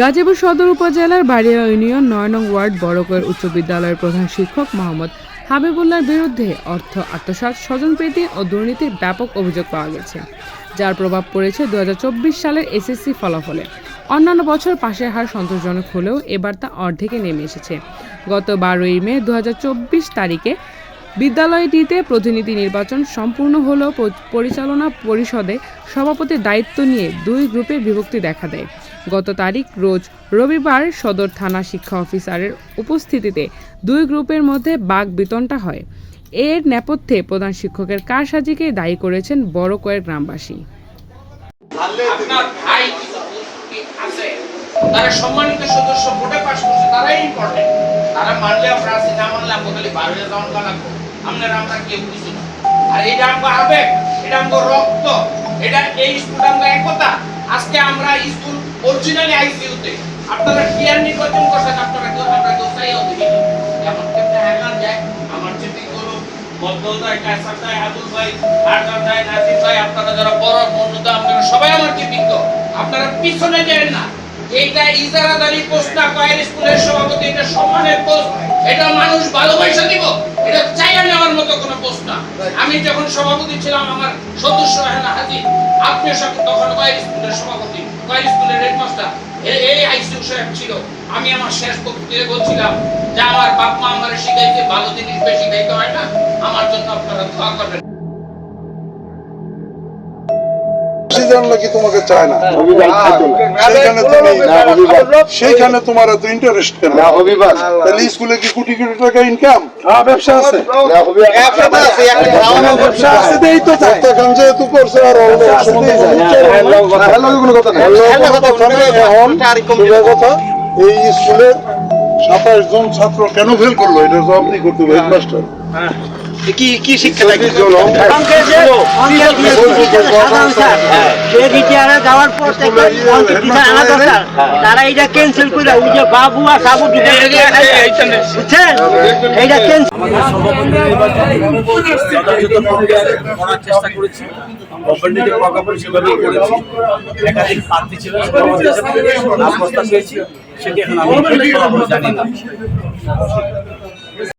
গাজীপুর সদর উপজেলার বাড়িয়া ইউনিয়ন নয় নং ওয়ার্ড বড়কয়ের উচ্চ বিদ্যালয়ের প্রধান শিক্ষক মোহাম্মদ হাবিবুল্লাহর বিরুদ্ধে অর্থ আত্মসাৎ, স্বজনপ্রীতি ও দুর্নীতির ব্যাপক অভিযোগ পাওয়া গেছে, যার প্রভাব পড়েছে দুই হাজার চব্বিশ সালের এসএসসি ফলাফলে। অন্যান্য বছর পাশের হার সন্তোষজনক হলেও এবার তা অর্ধেকে নেমে এসেছে। গত বারোই মে দু হাজার চব্বিশ তারিখে বিদ্যালয়টিতে প্রতিনিধি নির্বাচন সম্পূর্ণ হলেও পরিচালনা পরিষদে সভাপতির দায়িত্ব নিয়ে দুই গ্রুপে বিভক্তি দেখা দেয়। গত তারিখ রোজ রবিবার সদর থানা শিক্ষা অফিসারের উপস্থিতিতে দুই গ্রুপের মধ্যে বাঘ বিতনটা হয়। এর নেপথ্যে প্রধান শিক্ষকের কারসাজিকে দায়ী করেছেন বড় কয়েক গ্রামবাসী। আপনার তারা সম্মানিত সদস্য ভোটে পাশ করছে, তারাই ইম্পর্টেন্ট তারা মানলে আমরা আছি, না মানলে খালি বার যাওয়ান লাগবো। আপনার আমরা কেউ কিছু না। আর এটা আমগো আবেগ, এটা আমগো রক্ত, এটা এই স্কুল আমগো একতা। আজকে আমরা স্কুল অরিজিনালি আইসিইউতে। আপনারা ক্লিয়ার নির্বাচন করছেন, আপনারা কেউ, আমরা কেউ চাইও দেখি যেমন কেমনে হ্যাকার যায়, আমার চেপি করো মধ্যদায় কায়সার দায় আবুল ভাই আরদার দায় নাসির ভাই, আপনারা যারা বড় মন্নতা আপনারা সবাই আমার কি বিজ্ঞ আপনারা পিছনে যান না। এইটা ইজারাদারি পোস্ট না, কয়ের স্কুলের সভাপতি, এটা সম্মানের পোস্ট। এটা মানুষ ভালোবাসা দিব। এটা নেওয়ার মতো কোনো পোস্ট না। আমি যখন সভাপতি ছিলাম, আমার সদস্য হেনা হাজি আপনি তখন কয়েক স্কুলের সভাপতি, কয়েক স্কুলের হেডমাস্টার এই আইসিউ সাহেব ছিল। আমি আমার শেষ বক্তৃতায় বলছিলাম যে আমার বাপ মা আমার শিখাইতে ভালো জিনিস বেশি শিখাইতে হয় না, আমার জন্য আপনারা দোয়া করবেন। নাকি তোমাকে চায় না? সেইখানে তুমি সেইখানে তোমার এত ইন্টারেস্ট কেন? তাহলে স্কুলে কি কোটি কোটি টাকা ইনকাম হ্যাঁ ব্যবসা আছে। ব্যবসা আছে দেই তো যেহেতু করছে আর কথা এই স্কুলের সাতাশ জন ছাত্র কেন ফেল করল? এটা জবাব দিয়ে করতে হবে হেডমাস্টার কি কি শিক্ষা লাগে সে রিটায়ারে যাওয়ার পর থেকে অঙ্কের টিচার আনা দরকার। তারা এটা ক্যান্সেল করে ওই যে বাবু আর সাবু দুটো বুঝছেন? এইটা ক্যান্সেল আমাদের সভাপতি নির্বাচন যথাযথ করার চেষ্টা করেছি। গভর্নমেন্টের প্রকল্প সেভাবেই করেছি। একাধিক প্রার্থী ছিল নাম প্রস্তাব পেয়েছি। সেটি এখন আমি জানি না।